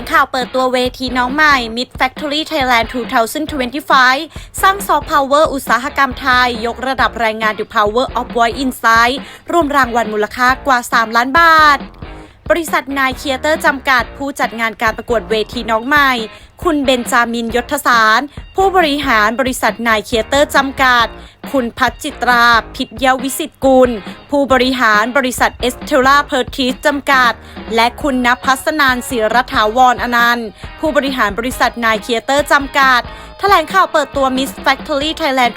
งข่าวเปิดตัวเวทีน้องใหม่ Mid Factory Thailand 2025 สร้างซอฟต์พาวเวอร์อุตสาหกรรมไทย ยกระดับแรงงาน The Power of Voice Insight รวมรางวัลมูลค่ากว่า 3 ล้านบาท บริษัทนายเคียเตอร์จำกัด ผู้จัดงานการประกวดเวทีน้องใหม่ คุณเบนจามินยศสาร ผู้บริหารบริษัทนายเคียเตอร์จำกัด คุณพัชจิตรา พิทยาวิสิตกุล ผู้บริหารบริษัทเอสเทล่าเพอร์ทิสจำกัด และคุณนภัสนานศิรถาวรอนันต์ ผู้บริหารบริษัทนายเคียเตอร์จำกัด แถลงข่าวเปิดตัว Miss Factory Thailand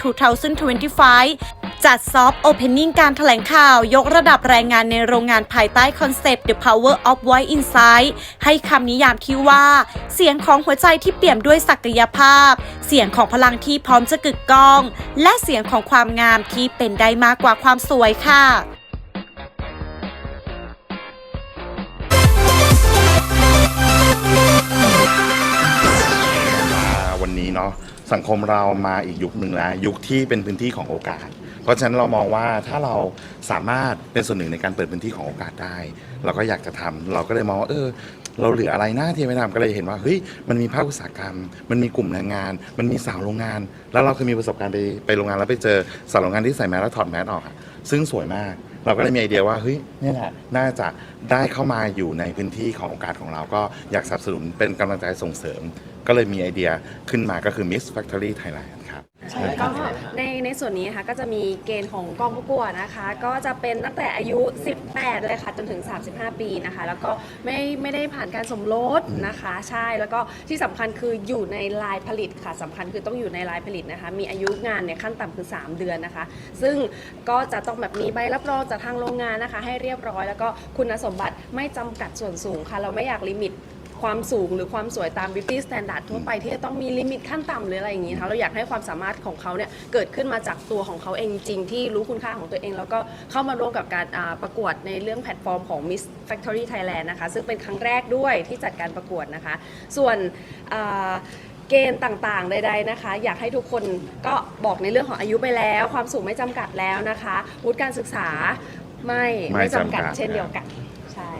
2025 จัดซอฟต์โอเพนนิ่งการแถลงข่าวยกระดับแรงงานในโรงงานภายใต้คอนเซปต์ The Power of Voice Insight ให้คำนิยามที่ว่า เสียงของหัวใจที่เปี่ยมด้วยศักยภาพ เสียงของพลังที่พร้อมจะกึกก้อง และเสียงของความงามที่เป็นได้มากกว่าความสวยค่ะวันนี้เนาะสังคมเรามาอีกยุคหนึ่งแล้ว ยุคที่เป็นพื้นที่ของโอกาส เพราะฉะนั้นเรามองว่าถ้าเราสามารถเป็นส่วนหนึ่งในการเปิดพื้นที่ของโอกาสได้ เราก็อยากจะทำเราก็เลยมองว่าเออ เราเหลืออะไรหน้าที่ไม่ทำก็เลยเห็นว่าเฮ้ยมันมีภาคอุตสาหกรรม มันมีกลุ่มแรงงาน มันมีสาวโรงงาน แล้วเราเคยมีประสบการณ์ไปไปโรงงานแล้วไปเจอสาวโรงงานที่ใส่แมสแล้วถอดแมสออกอะซึ่งสวยมากเราก็เลยมีไอเดียว่าเฮ้ยนี่แหละน่าจะได้เข้ามาอยู่ในพื้นที่ของโอกาสของเราก็อยากสนับสนุนเป็นกำลังใจส่งเสริม ก็เลยมีไอเดียขึ้นมาก็คือ Miss Factory Thailand ครับก็ในใน ส่วนนี้นะคะก็จะมีเกณฑ์ของกองประกวดนะคะ ก็จะเป็นตั้งแต่อายุ 18 เลยค่ะจนถึง 35 ปีนะคะ แล้วก็ไม่ไม่ได้ผ่านการสมรสนะคะ ใช่แล้วก็ที่สำคัญคืออยู่ในลายผลิตค่ะสำคัญคือต้องอยู่ในลายผลิตนะคะ มีอายุงานเนี่ยขั้นต่ำคือ 3 เดือนนะคะ ซึ่งก็จะต้องแบบมีใบรับรองจากทางโรงงานนะคะ ให้เรียบร้อย แล้วก็คุณสมบัติไม่จำกัดส่วนสูงค่ะ เราไม่อยากลิมิต ความสูงหรือความสวยตาม beauty standard ทั่วไปที่จะต้องมีลิมิตขั้นต่ำหรืออะไรอย่างนี้นะคะเราอยากให้ความสามารถของเขาเนี่ยเกิดขึ้นมาจากตัวของเขาเองจริงๆที่รู้คุณค่าของตัวเอง แล้วก็เข้ามาร่วมกับการอ่าประกวดในเรื่องแพลตฟอร์มของ Miss Factory Thailand นะคะซึ่งเป็นครั้งแรกด้วยที่จัดการประกวดนะคะ ส่วนอ่าเกณฑ์ต่างๆ ใดๆนะคะ อยากให้ทุกคนก็บอกในเรื่องของอายุไปแล้ว ความสูงไม่จำกัดแล้วนะคะวุฒิการศึกษาไม่ไม่ไม่จำกัดจำกัดเช่นเดียวกันใช่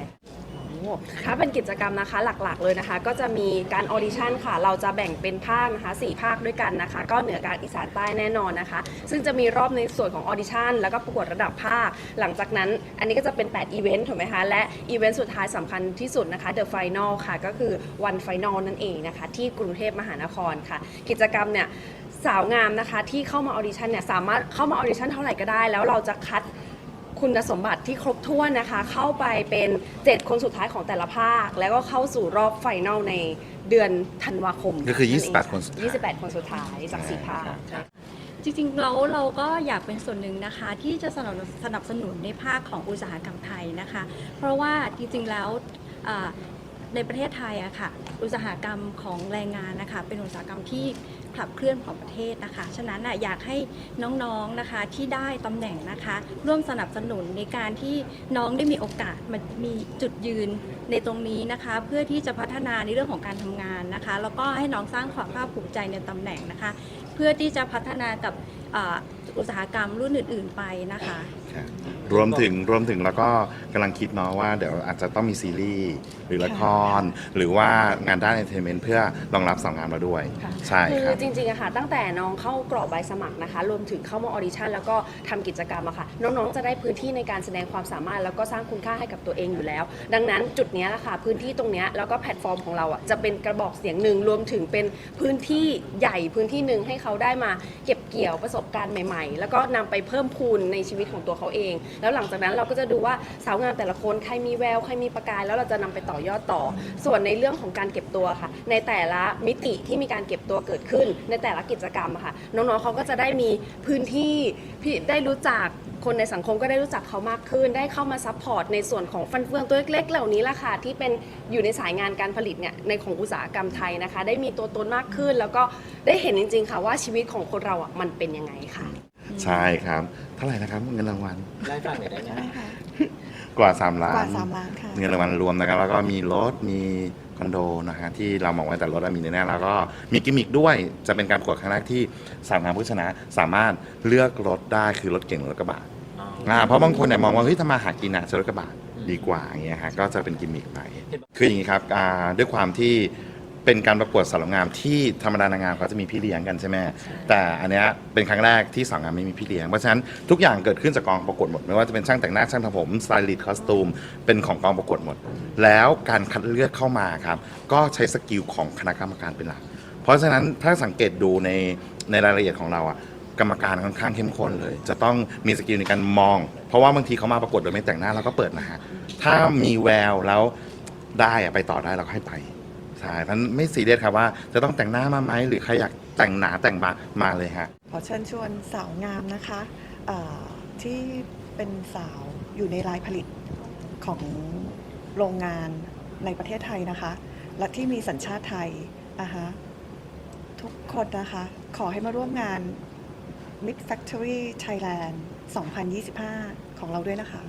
ถ้าเป็นกิจกรรมนะคะหลักๆ เลยนะคะ ก็จะมีการออดิชั่นค่ะ เราจะแบ่งเป็นภาคนะคะสี่ภาคด้วยกันนะคะ ก็เหนือกลางอีสานใต้แน่นอนนะคะ ซึ่งจะมีรอบในส่วนของออดิชั่นแล้วก็ประกวดระดับภาค หลังจากนั้น อันนี้ก็จะเป็น 8 อีเวนต์ถูกไหมคะ และอีเวนต์สุดท้ายสำคัญที่สุดนะคะ The Final ค่ะ ก็คือวัน Final นั่นเองนะคะ ที่กรุงเทพมหานครค่ะ กิจกรรมเนี่ยสาวงามนะคะที่เข้ามาออดิชั่นเนี่ยสามารถเข้ามาออดิชั่นเท่าไหร่ก็ได้ แล้วเราจะคัด คุณสมบัติที่ครบถ้วนนะคะ เข้าไปเป็น 7 คนสุดท้ายของแต่ละภาค แล้วก็เข้าสู่รอบไฟนอลในเดือนธันวาคมก็คือนั่นเง28 คนสุดท้าย 28 คนสุดท้ายจากสี่ภาคครับจริงๆแล้วเราก็อยากเป็นส่วนหนึ่งนะคะ ที่จะสนับสนับสนุนในภาคของอุตสาหกรรมไทยนะคะ เพราะว่าจริงๆแล้วอ่าในประเทศไทยอะค่ะอุตสาหกรรมของแรงงานนะคะเป็นอุตสาหกรรมที่ ขับเคลื่อนของประเทศนะคะ ฉะนั้นอะอยากให้น้องๆนะคะที่ได้ตำแหน่งนะคะ ร่วมสนับสนุนในการที่น้องได้มีโอกาสมามีจุดยืนในตรงนี้นะคะ เพื่อที่จะพัฒนาในเรื่องของการทำงานนะคะ แล้วก็ให้น้องสร้างความภาคภูมิใจในตำแหน่งนะคะ เพื่อที่จะพัฒนากับ อ่าอุตสาหกรรมรุ่นอื่น ๆไปนะคะครับรวมถึงรวมถึงแล้วก็กำลังคิดเนาะว่าเดี๋ยวอาจจะต้องมีซีรีส์หรือละคร หรือว่างานด้านเอนเตอร์เทนเมนต์เพื่อรองรับสาวงามเราด้วยใช่คืครัอบจริงๆอะค่ะ ตั้งแต่น้องเข้ากรอกใบสมัครนะคะ รวมถึงเข้ามาออดิชั่นแล้วก็ทำกิจกรรมอะค่ะ น้องๆ จะได้พื้นที่ในการแสดงความสามารถ แล้วก็สร้างคุณค่าให้กับตัวเองอยู่แล้ว ดังนั้นจุดเนี้ยแหละค่ะ พื้นที่ตรงเนี้ยแล้วก็แพลตฟอร์มของเราอะจะเป็นกระบอกเสียงหนึ่งรวมถึงเป็นพื้นที่ใหญ่พื้นที่หนึ่งให้เขาได้มา เก็บเกี่ยวประสบการณ์ใหม่ ๆ แล้วก็นำไปเพิ่มพูนในชีวิตของตัวเขาเอง แล้วหลังจากนั้นเราก็จะดูว่าสาวงามแต่ละคนใครมีแววใครมีประกาย แล้วเราจะนำไปต่อยอดต่อ ส่วนในเรื่องของการเก็บตัวค่ะ ในแต่ละมิติที่มีการเก็บตัวเกิดขึ้น ในแต่ละกิจกรรมค่ะ น้องๆเขาก็จะได้มีพื้นที่ได้รู้จัก คนในสังคมก็ได้รู้จักเขามากขึ้น ได้เข้ามาซัพพอร์ตในส่วนของฟันเฟืองตัวเล็กๆ เหล่านี้ละค่ะที่เป็นอยู่ในสายงานการผลิตเนี่ยในของอุตสาหกรรมไทยนะคะ ได้มีตัวตนมากขึ้น แล้วก็ได้เห็นจริง ๆ ค่ะว่าชีวิตของคนเราอะมันเป็นยังไงค่ะ ใช่ครับ เท่าไหร่นะครับเงินรางวัลได้ฟังหน่อยได้ไหมกว่า3ล้านกว่าสามล้านค่ะ เงินรางวัลรวมนะครับ แล้วก็มีรถมีคอนโดนะฮะที่เรามองไว้แต่รถอะมีแน่ๆแล้วก็มีกิมมิคด้วยจะเป็นการประกวดครั้งแรกที่สาวงามผู้ชนะสามารถเลือกรถได้คือรถเก่งหรือรถกระบะ อ่าเพราะบางคนเนี่ยมองว่าเฮ้ยถ้ามาหากินอะใช้รถกระบะดีกว่าอย่างเงี้ยฮะก็จะเป็นกิมมิคไป คืออย่างนี้ครับอ่าด้วยความที่เป็นการประกวดสาวงามที่ธรรมดานางงามเขาจะมีพี่เลี้ยงกันใช่ไหมแต่อันเนี้ยเป็นครั้งแรกที่สาวงามไม่มีพี่เลี้ยง เพราะฉะนั้นทุกอย่างเกิดขึ้นจากกองประกวดหมด ไม่ว่าจะเป็นช่างแต่งหน้าช่างทำผมสไตลิสต์คอสตูมเป็นของกองประกวดหมด แล้วการคัดเลือกเข้ามาครับก็ใช้สกิลของคณะกรรมการเป็นหลัก เพราะฉะนั้นถ้าสังเกตดูในในรายละเอียดของเราอะ กรรมการค่อนข้างเข้มข้นเลย จะต้องมีสกิลในการมอง เพราะว่าบางทีเขามาประกวดโดยไม่แต่งหน้าเราก็เปิดนะฮะถ้ามีแววแล้วได้อะไปต่อได้เราก็ให้ไปใช่ท่านไม่ซีเรียสครับว่าจะต้องแต่งหน้ามาไหมหรือใครอยากแต่งหนาแต่งมามาเลยฮะขอเชิญชวนสาวงามนะคะเอ่อที่เป็นสาวอยู่ในรายผลิตของโรงงานในประเทศไทยนะคะ และที่มีสัญชาติไทยนะคะทุกคนนะคะ ขอให้มาร่วมงาน Mid Factory Thailand 2025 ของเราด้วยนะคะ